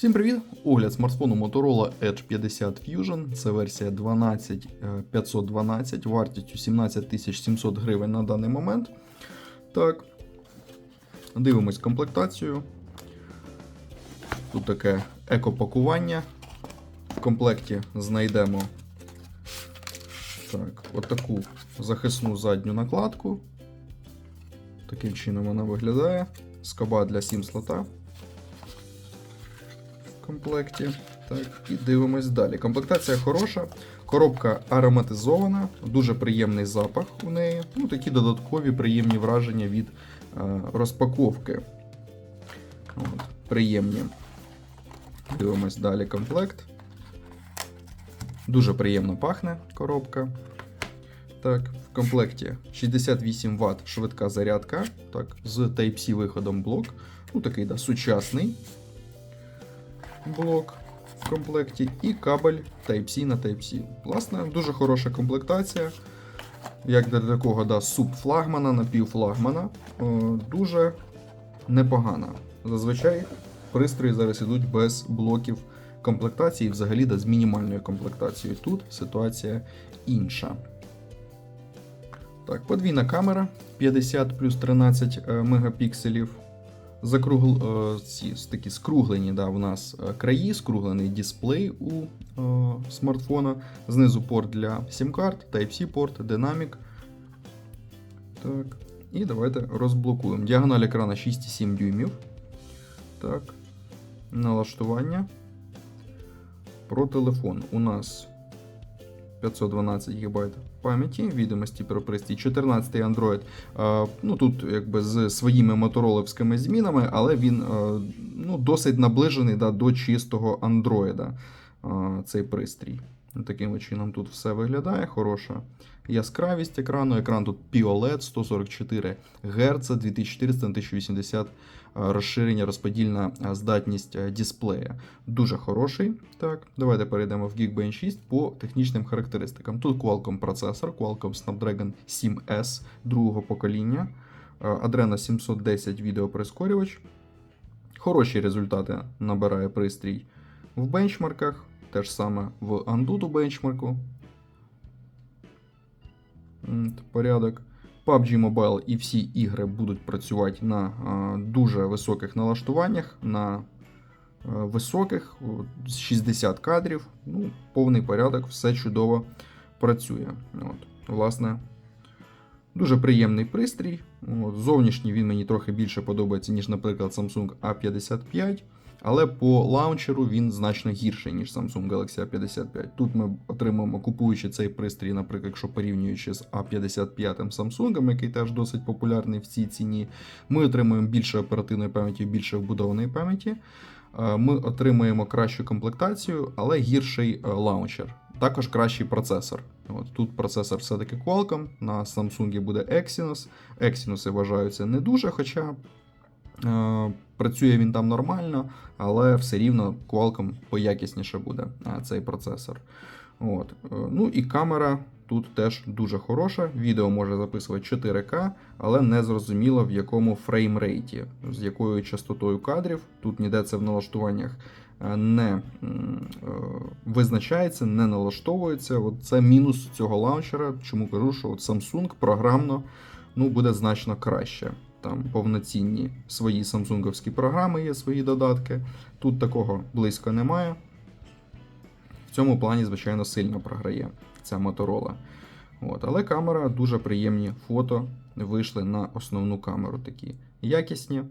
Всім привіт! Огляд смартфону Motorola Edge 50 Fusion. Це версія 12512 вартістю 17 700 гривень на даний момент. Так. Дивимось комплектацію. Тут таке екопакування. В комплекті знайдемо так, отаку захисну задню накладку. Таким чином вона виглядає. Скоба для SIM слота в комплекті. Так, і дивимось далі. Комплектація хороша, коробка ароматизована, дуже приємний запах у неї. Ну, такі додаткові приємні враження від е, розпаковки. От, приємні. Дивимось далі комплект. Дуже приємно пахне коробка. Так, в комплекті 68 Вт швидка зарядка. Так, з Type-C виходом блок. Ну, такий да, сучасний блок в комплекті. І кабель Type-C на Type-C. Власне, дуже хороша комплектація. Як для такого да, субфлагмана, напівфлагмана. О, дуже непогана. Зазвичай пристрої зараз ідуть без блоків комплектації, взагалі да, з мінімальною комплектацією. Тут ситуація інша. Так, подвійна камера 50 плюс 13 е, мегапікселів. Закругл, е, ці такі скруглені да, у нас е, краї, скруглений дисплей у е, смартфона. Знизу порт для SIM-карт, Type-C порт, динамік. Так. І давайте розблокуємо. Діагональ екрана 6,7 дюймів. Так. Налаштування. Про телефон у нас 512 ГБ пам'яті, відомості про пристрій, 14 Android. Е, ну Тут якби з своїми мотороловськими змінами, але він е, ну, досить наближений да, до чистого Android е, цей пристрій. Таким чином тут все виглядає. Хороша яскравість екрану. Екран тут POLED 144 Гц 2400 на 1080 е, розширення, розподільна е, здатність е, дисплея. Дуже хороший. Так, Давайте перейдемо в Geekbench 6 по технічним характеристикам. Тут Qualcomm процесор, Qualcomm Snapdragon 7S другого покоління, е, Adreno 710 відеоприскорювач. Хороші результати набирає пристрій в бенчмарках. Те ж саме в Antutu бенчмарку. Порядок. PUBG Mobile і всі ігри будуть працювати на дуже високих налаштуваннях, на а, високих з 60 кадрів. Ну, повний порядок, все чудово працює. От, Власне, дуже приємний пристрій. От, зовнішній він мені трохи більше подобається, ніж, наприклад, Samsung A55. Але по лаунчеру він значно гірший, ніж Samsung Galaxy A55. Тут ми отримуємо, купуючи цей пристрій, наприклад, якщо порівнюючи з A55 Samsung, який теж досить популярний в цій ціні, ми отримуємо більше оперативної пам'яті, більше вбудованої пам'яті. Е, Ми отримуємо кращу комплектацію, але гірший е, лаунчер. Також кращий процесор. От Тут процесор все-таки Qualcomm, на Samsung буде Exynos. Exynos вважаються не дуже, хоча Працює він там нормально, але все рівно Qualcomm поякісніше буде е, цей процесор. От. Е, Ну і камера тут теж дуже хороша. Відео може записувати 4К, але не зрозуміло в якому фреймрейті, з якою частотою кадрів. Тут ніде це в налаштуваннях е, не е, визначається, не налаштовується. От Це мінус цього лаунчера. Чому кажу, що от Samsung програмно ну, буде значно краще там повноцінні свої самсунговські програми, є свої додатки. Тут такого близько немає. В цьому плані, звичайно, сильно програє ця Motorola. От, Але камера дуже приємні фото вийшли на основну камеру такі якісні,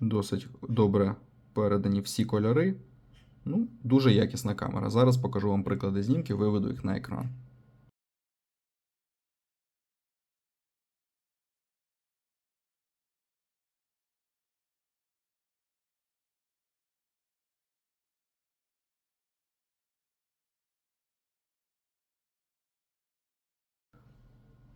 досить добре передані всі кольори. Ну, Дуже якісна камера. Зараз покажу вам приклади знімків, виведу їх на екран.